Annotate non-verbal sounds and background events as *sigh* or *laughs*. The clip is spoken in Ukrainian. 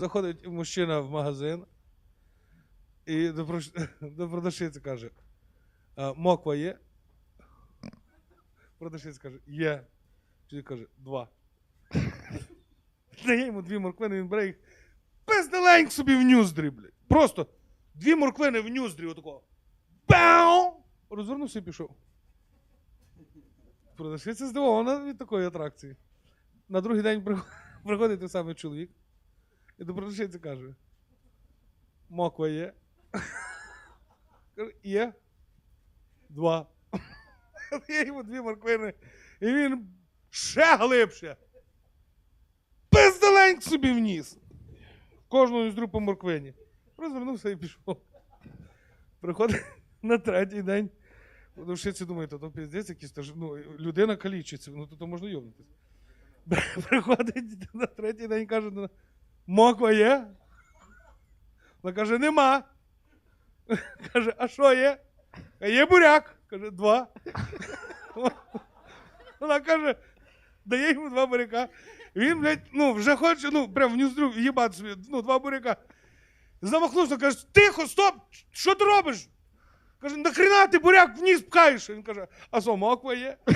Заходить мужчина в магазин і до, *laughs* продавщиці каже: моква є? Продавщиця каже, є. Чоловік каже, два. Дає йому дві морквини, він бере їх. Пизделеньк собі в нюздрі, блядь. Просто дві морквини в нюздрі, отакого. Бау! Розвернувся і пішов. Продавщиця здивована від такої атракції. На другий день *laughs* приходить той самий чоловік. І до продавщиці каже: Моква є. Каже, є. Два. Я йому дві морквини. І він ще глибше. Пиздаленьк собі вніс. Кожного із по морквині. Розвернувся і пішов. Приходить на третій день. Продавщиці думає, то, то піздець якийсь, ну, людина калічиться, ну то, то можна йобнутися. Приходить на третій день каже, до- моква є? Вона каже, нема. *laughs* Каже, а що є? А є буряк. Каже, два. *laughs* Вона каже, дає йому два буряка. Він, блядь, ну, вже хоче, ну, прям в ніздрю їбати собі, ну, два буряка. Замахнувся, каже, тихо, стоп! Що ти робиш? Каже, нахрена ти буряк вниз пхаєш? Він каже, а що, моква є? *laughs*